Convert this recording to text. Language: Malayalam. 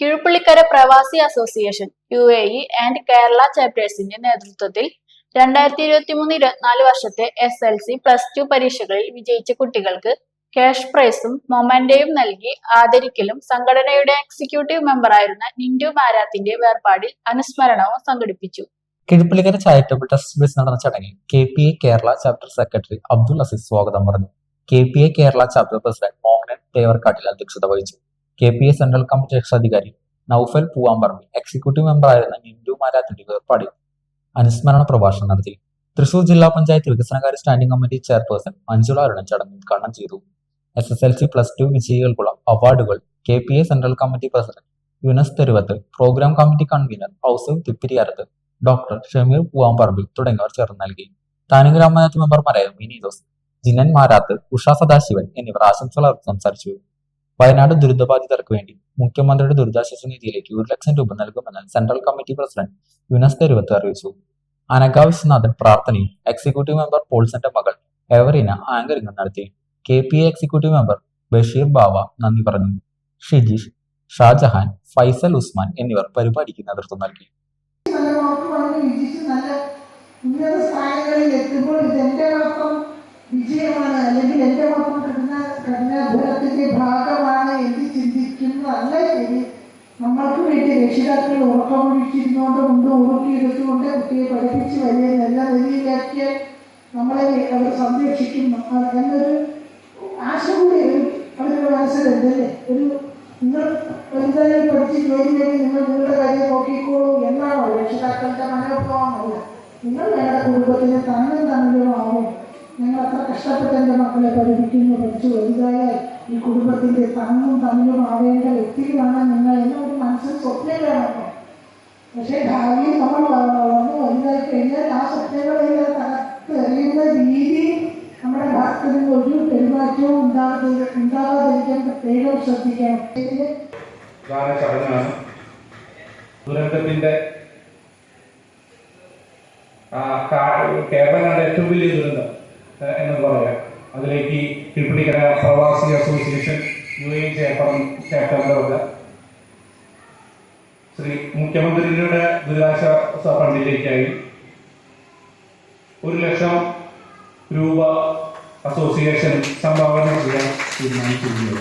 കിഴുപ്പള്ളിക്കര പ്രവാസി association U A E and Kerala ചാപ്റ്റേഴ്സിന്റെ നേതൃത്വത്തിൽ രണ്ടായിരത്തി ഇരുപത്തി മൂന്ന് ഇരുപത്തിനാല് വർഷത്തെ S L C plus two പരീക്ഷകളിൽ വിജയിച്ച കുട്ടികൾക്ക് ക്യാഷ് പ്രൈസും മൊമെന്റയും നൽകി ആദരിക്കലും സംഘടനയുടെ എക്സിക്യൂട്ടീവ് മെമ്പറായിരുന്ന നിൻഡു മാരാത്തിന്റെ വേർപാടിൽ അനുസ്മരണവും സംഘടിപ്പിച്ചു. കിഴിപ്പുള്ളിക്കര ചാരിറ്റബിൾ ട്രസ്റ്റ് ബേസ് നടന്ന ചടങ്ങിൽ K P A Kerala chapter secretary Abdul Azeez സ്വാഗതം പറഞ്ഞു. K P A Kerala chapter president Mohanan Thevarkattil അധ്യക്ഷത വഹിച്ചു. K P S central committee രക്ഷാധികാരി നൌഫൽ പൂവാമ്പറമ്പി എക്സിക്യൂട്ടീവ് മെമ്പറായിരുന്ന നിന്ദു മാരാത്തിന്റെ വേർപാടിൽ അനുസ്മരണ പ്രഭാഷണം നടത്തി. തൃശൂർ ജില്ലാ പഞ്ചായത്ത് വികസനകാര്യ standing committee chairperson Manjula Arunan ചടങ്ങ് ഉദ്ഘാടനം ചെയ്തു. S S L C plus two വിജയികൾക്കുള്ള അവാർഡുകൾ K P A central committee president Yunus Theruvath program committee convener Ousaf Thippiriyarath doctor Shameer Poovamparambil തുടങ്ങിയവർ ചേർന്ന് നൽകി. താനും ഗ്രാമപഞ്ചായത്ത് മെമ്പർമാരായ മിനി ജോസ് ജിനൻ മാരാത്ത് ഉഷ സദാശിവൻ എന്നിവർ ആശംസകൾ സംസാരിച്ചു. വയനാട് ദുരിതബാധിതർക്ക് വേണ്ടി മുഖ്യമന്ത്രിയുടെ ദുരിതാശ്വാസ നിധിയിലേക്ക് ഒരു ലക്ഷം രൂപ നൽകുമെന്ന് central committee president Yunus Theruvath അറിയിച്ചു. അനഘ പ്രാർത്ഥനയും എക്സിക്യൂട്ടീവ് മെമ്പർ പോൾസന്റെ മകൾ എവറിന ആങ്കറിംഗും നടത്തി. K P A executive member Basheer Bava നന്ദി പറഞ്ഞു. ഷിജിഷ് ഷാജഹാൻ ഫൈസൽ ഉസ്മാൻ എന്നിവർ പരിപാടിക്ക് നേതൃത്വം നൽകി. വേണ്ടി രക്ഷിതാക്കൾ ഉറക്കമൊഴിച്ചിരുന്നുകൊണ്ട് മുമ്പ് ഉറുക്കിയെടുത്തുകൊണ്ട് കുട്ടിയെ പഠിപ്പിച്ച് വലിയ നല്ല നിലയിലാക്കിയ നമ്മളെ അവർ സംരക്ഷിക്കുന്നു. അ- എന്നൊരു ആശ കൂടി അവരുടെ മനസ്സിലുണ്ട് അല്ലേ? ഒരു നിങ്ങൾ വലുതായി പഠിച്ച് ജോലി വേണ്ടി നിങ്ങൾ നിങ്ങളുടെ കാര്യം നോക്കിക്കോളൂ എന്നാണോ രക്ഷിതാക്കളുടെ മനോഭാവമല്ല നിങ്ങൾ ഞങ്ങളുടെ കുടുംബത്തിന് തന്നും തമ്മിലും ആവും. ഞങ്ങൾ അത്ര കഷ്ടപ്പെട്ട് എന്റെ മക്കളെ പഠിപ്പിക്കുന്നു പഠിച്ചു വലുതായാൽ ഈ കുടുംബത്തിന്റെ തന്നും തന്നിലും ആവേണ്ട വ്യക്തികളാണ് നിങ്ങൾ എന്നൊരു മനസ്സിൽ സ്വപ്നം കാണുന്നു പക്ഷേ ഭാവിയിൽ നമ്മൾ വളർന്ന് വലുതായി കഴിഞ്ഞാൽ ആ സ്വപ്നങ്ങളെല്ലാം തകർത്ത് രീതി നമ്മുടെ ഭാഗത്തിന് ഒരു പെരുമാറ്റവും ഉണ്ടാകാതെ ഉണ്ടാകാതിരിക്കാൻ പ്രത്യേകം ശ്രദ്ധിക്കണം. പ്രധാന ചടങ്ങാണ്. ദുരന്തത്തിന്റെ കേരളം കണ്ട ഏറ്റവും വലിയ ദുരന്തം എന്ന് പറയാം. അതിലേക്ക് Thiruppanikkara Pravasi association U A വക ശ്രീ മുഖ്യമന്ത്രിയുടെ ദുരിതാശ്വാസ ഫണ്ടിലേക്കായി ഒരു ലക്ഷം രൂപ അസോസിയേഷൻ സംഭാവന ചെയ്യാൻ തീരുമാനിച്ചിരുന്നത്